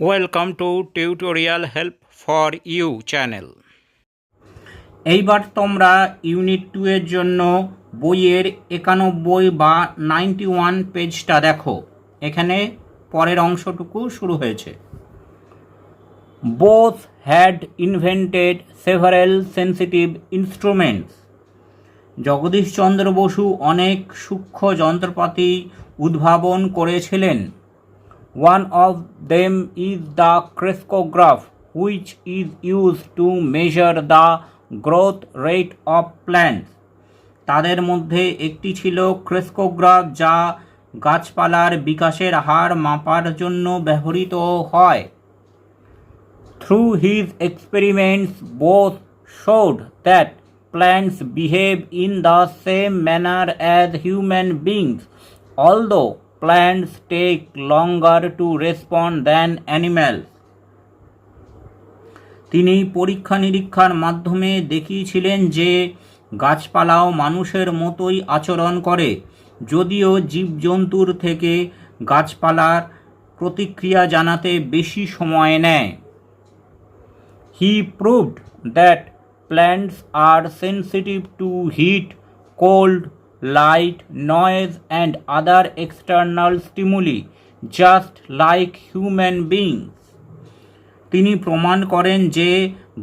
Welcome to tutorial help for you channel এইবার তোমরা unit two এর জন্য বইয়ের একানব্বই বা নাইনটি ওয়ান পেজটা দেখো। এখানে পরের অংশটুকু শুরু হয়েছে। Both had invented several sensitive instruments Jagadish Chandra Basu অনেক সূক্ষ্ম যন্ত্রপাতি উদ্ভাবন করেছিলেন। One of them is the crescograph, which is used to measure the growth rate of plants. তাদের মধ্যে একটি ছিল ক্রেস্কোগ্রাফ যা গাছপালার বিকাশের হার মাপার জন্য ব্যবহৃত হয় Through his experiments, both showed that plants behave in the same manner as human beings, although plants take longer to respond than animals. তিনি পরীক্ষা নিরীক্ষার মাধ্যমে দেখিয়েছিলেন যে গাছপালাও মানুষের মতোই আচরণ করে, যদিও জীবজন্তুর থেকে গাছপালার প্রতিক্রিয়া জানাতে বেশি সময় নেয়। He proved that plants are sensitive to heat cold light, noise, and other external stimuli, just like human beings. তিনি প্রমাণ করেন যে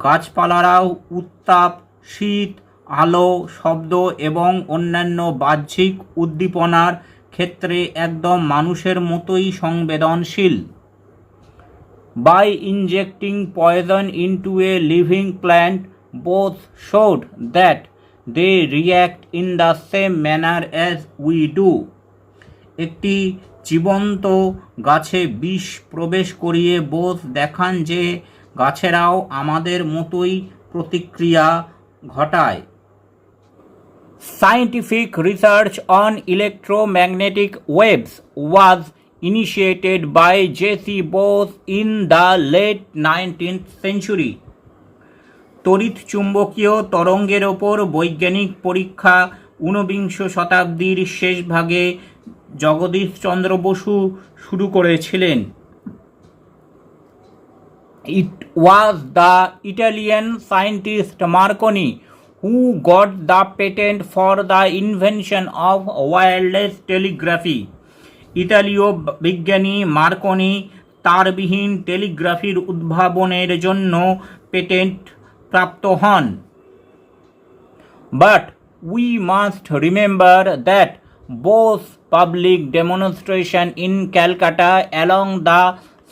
গাছপালারাও উত্তাপ শীত আলো শব্দ এবং অন্যান্য বাহ্যিক উদ্দীপনার ক্ষেত্রে একদম মানুষের মতোই সংবেদনশীল by injecting poison into a living plant both showed that they react in the same manner as we do. একটি জীবন্ত গাছে বিষ প্রবেশ করিয়ে বোধ দেখান যে গাছেরাও আমাদের মতোই প্রতিক্রিয়া ঘটায় Scientific research on electromagnetic waves was initiated by J.C. Bose in the late 19th century. তড়িৎ চুম্বকীয় তরঙ্গের ওপর বৈজ্ঞানিক পরীক্ষা ঊনবিংশ শতাব্দীর শেষ ভাগে জগদীশচন্দ্র বসু শুরু করেছিলেন It was the Italian scientist Marconi who got the patent for the invention of wireless telegraphy. ইতালীয় বিজ্ঞানী মার্কনি তারবিহীন টেলিগ্রাফির উদ্ভাবনের জন্য পেটেন্ট প্রাপ্ত হন। But we must remember that Bose public demonstration in Calcutta along the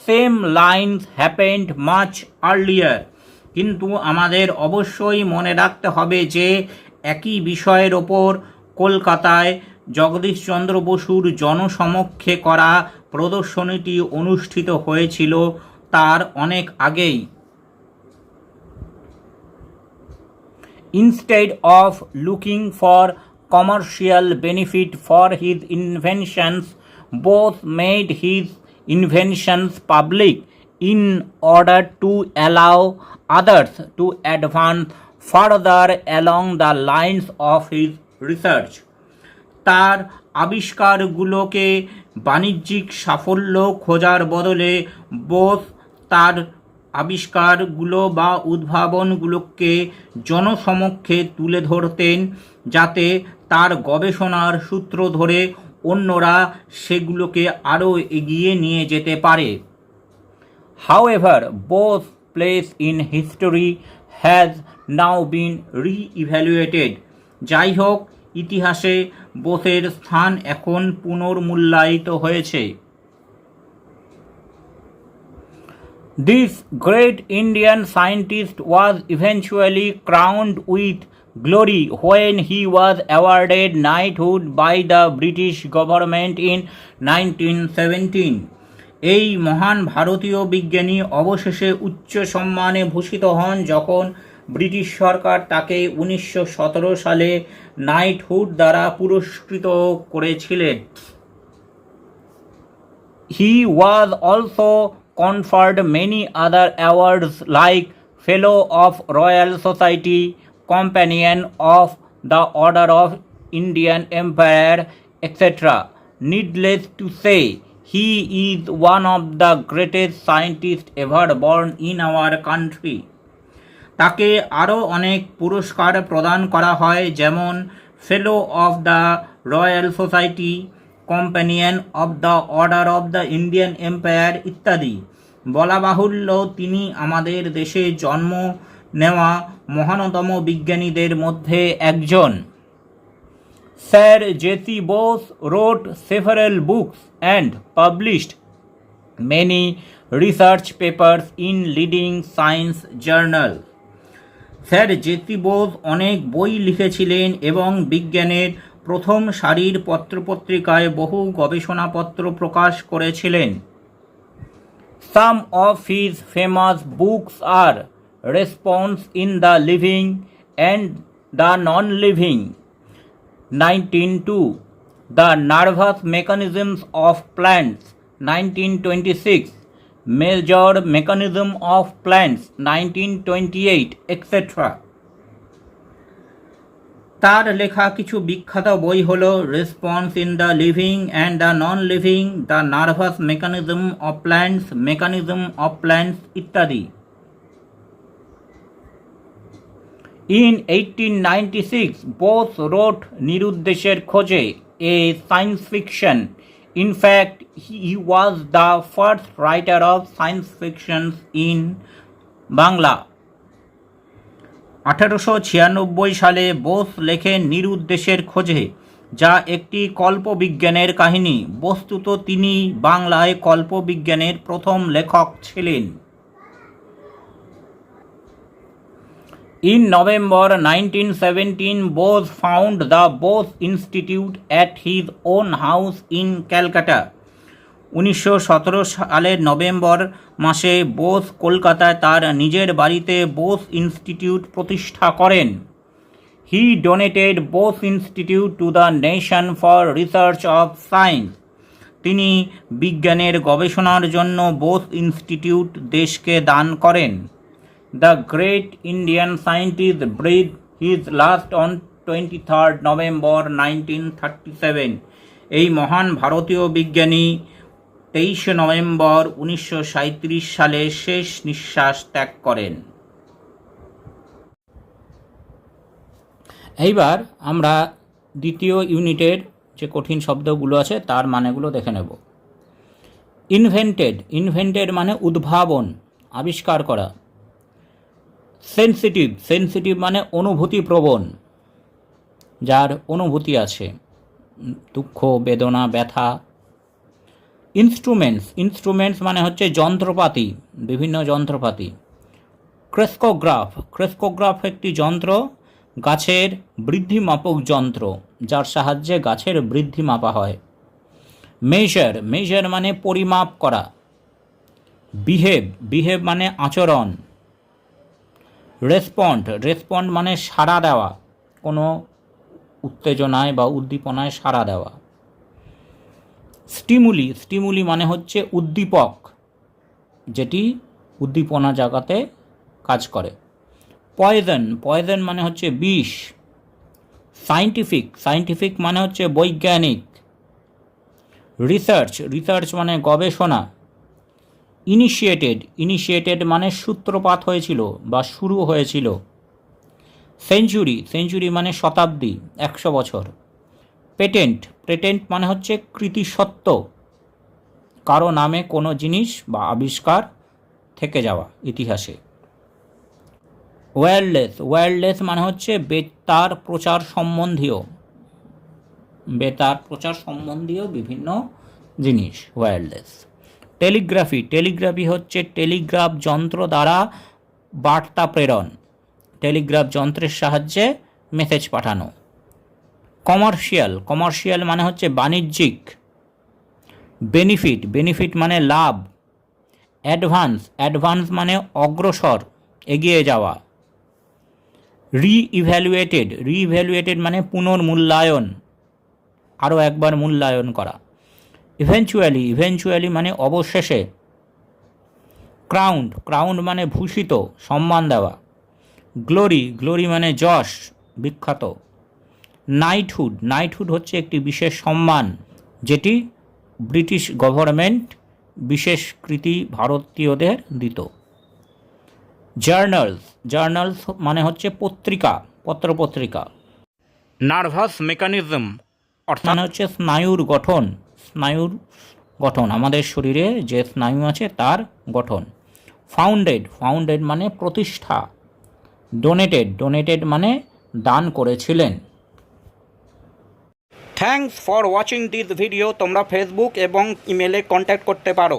same lines happened much earlier কিন্তু আমাদের অবশ্যই মনে রাখতে হবে যে একই বিষয়ের ওপর কলকাতায় জগদীশচন্দ্র বসুর জনসমক্ষে করা প্রদর্শনীটি অনুষ্ঠিত হয়েছিল তার অনেক আগেই। Instead of looking for commercial benefit for his inventions, both made his inventions public in order to allow others to advance further along the lines of his research. তার আবিষ্কারগুলোকে বাণিজ্যিক সাফল্য খোঁজার বদলে বোস তার আবিষ্কারগুলো বা উদ্ভাবনগুলোকে জনসমক্ষে তুলে ধরতেন যাতে তার গবেষণার সূত্র ধরে অন্যরা সেগুলোকে আরও এগিয়ে নিয়ে যেতে পারে However, both place in history has now been re-evaluated. যাই হোক ইতিহাসে বোসের স্থান এখন পুনর্মূল্যায়িত হয়েছে This great Indian scientist was eventually crowned with glory when he was awarded knighthood by the British government in 1917. এই মহান ভারতীয় বিজ্ঞানী অবশেষে উচ্চ সম্মানে ভূষিত হন যখন ব্রিটিশ সরকার তাকে উনিশশো সতেরো সালে নাইটহুড দ্বারা পুরস্কৃত করেছিলেন He was also conferred many other awards like Fellow of Royal Society, Companion of the Order of Indian Empire, etc. Needless to say, he is one of the greatest scientist ever born in our country তাকে আরও অনেক পুরস্কার প্রদান করা হয় যেমন fellow of the royal society companion of the order of the Indian empire ইত্যাদি। বলা বাহুল্য, তিনি আমাদের দেশে জন্ম নেওয়া মহানতম বিজ্ঞানীদের মধ্যে একজন। Sir J C Bose wrote several books and published many research papers in leading science journal sir J C Bose অনেক বই লিখেছিলেন এবং বিজ্ঞানের প্রথম সারির পত্রপত্রিকায় বহু গবেষণাপত্র প্রকাশ করেছিলেন some of his famous books are response in the living and the non living 1902 The Nervous Mechanisms of Plants 1926 Major Mechanism of Plants 1928 etc. তার লেখা কিছু বিখ্যাত বই হল response in the living and the non living the nervous mechanism of plants mechanism of plants ইত্যাদি। In 1896, Bose wrote নিরুদ্দেশের খোঁজে a science fiction in fact he was the first writer of science science in Bangla আঠারোশো ছিয়ানব্বই সালে বোস লেখেন নিরুদ্দেশের খোঁজে যা একটি কল্পবিজ্ঞানের কাহিনী বস্তুত তিনি বাংলায় কল্পবিজ্ঞানের প্রথম লেখক ছিলেন In November 1917, Bose found the Bose Institute at his own house in Calcutta. উনিশশো সতেরো সালের নভেম্বর মাসে বোস কলকাতায় তার নিজের বাড়িতে বোস ইনস্টিটিউট প্রতিষ্ঠা করেন। He donated Bose institute to the nation for research of science তিনি বিজ্ঞানের গবেষণার জন্য বোস ইনস্টিটিউট দেশকে দান করেন। The great Indian scientist breathed his last on 23rd November 1937. এই মহান ভারতীয় বিজ্ঞানী তেইশে নভেম্বর উনিশশো সাঁইত্রিশ সালে শেষ নিঃশ্বাস ত্যাগ করেন। এইবার আমরা দ্বিতীয় ইউনিটের যে কঠিন শব্দগুলো আছে, তার মানেগুলো দেখে নেব। ইনভেন্টেড ইনভেন্টেড মানে উদ্ভাবন, আবিষ্কার করা। সেন্সিটিভ সেন্সিটিভ মানে অনুভূতি প্রবণ যার অনুভূতি আছে। দুঃখ, বেদনা, ব্যথা ইনস্ট্রুমেন্টস ইনস্ট্রুমেন্টস মানে হচ্ছে যন্ত্রপাতি, বিভিন্ন যন্ত্রপাতি। ক্রেস্কোগ্রাফ ক্রেস্কোগ্রাফ একটি যন্ত্র, গাছের বৃদ্ধি মাপক যন্ত্র, যার সাহায্যে গাছের বৃদ্ধি মাপা হয়। মেজার মেজার মানে পরিমাপ করা। বিহেভ বিহেভ মানে আচরণ। রেসপন্ড রেসপন্ড মানে সাড়া দেওয়া, কোনো উত্তেজনায় বা উদ্দীপনায় সাড়া দেওয়া। স্টিমুলি স্টিমুলি মানে হচ্ছে উদ্দীপক, যেটি উদ্দীপনা জাগাতে কাজ করে। পয়জন পয়জন মানে হচ্ছে বিষ। সাইন্টিফিক সাইন্টিফিক মানে হচ্ছে বৈজ্ঞানিক। রিসার্চ রিসার্চ মানে গবেষণা। ইনিশিয়েটেড ইনিশিয়েটেড মানে সূত্রপাত হয়েছিল বা শুরু হয়েছিল। সেঞ্চুরি সেঞ্চুরি মানে শতাব্দী, একশো বছর। পেটেন্ট। পেটেন্ট মানে হচ্ছে কৃতিসত্ত্ব কারও নামে কোনো জিনিস বা আবিষ্কার থেকে যাওয়া ইতিহাসে। ওয়্যারলেস। ওয়্যারলেস মানে হচ্ছে বেতার প্রচার সম্বন্ধীয়। বেতার প্রচার সম্বন্ধীয় বিভিন্ন জিনিস, ওয়্যারলেস। টেলিগ্রাফি। টেলিগ্রাফি হচ্ছে টেলিগ্রাফ যন্ত্র দ্বারা বার্তা প্রেরণ। টেলিগ্রাফ যন্ত্রের সাহায্যে মেসেজ পাঠানো। কমার্শিয়াল কমার্শিয়াল মানে হচ্ছে বাণিজ্যিক। বেনিফিট বেনিফিট মানে লাভ। অ্যাডভান্স অ্যাডভান্স মানে অগ্রসর, এগিয়ে যাওয়া। রি ইভ্যালুয়েটেড রি ইভ্যালুয়েটেড মানে পুনর্মূল্যায়ন। আরও একবার মূল্যায়ন করা। ইভেনচুয়ালি ইভেনচুয়ালি মানে অবশেষে। ক্রাউন্ড ক্রাউন্ড মানে ভূষিত, সম্মান দেওয়া। গ্লোরি গ্লোরি মানে যশ, বিখ্যাত। নাইটহুড নাইটহুড হচ্ছে একটি বিশেষ সম্মান যেটি ব্রিটিশ গভর্নমেন্ট বিশেষ কৃতি ভারতীয়দের দিত। জার্নালস জার্নালস মানে হচ্ছে পত্রিকা পত্রপত্রিকা। নার্ভাস মেকানিজম অর্থাৎ মানে হচ্ছে স্নায়ুর গঠন স্নায়ুর গঠন আমাদের শরীরে যে স্নায়ু আছে তার গঠন। ফাউন্ডেড ফাউন্ডেড মানে প্রতিষ্ঠা। ডোনেটেড ডোনেটেড মানে দান করেছিলেন। Thanks for watching this video তোমরা ফেসবুক এবং ইমেলে কন্ট্যাক্ট করতে পারো।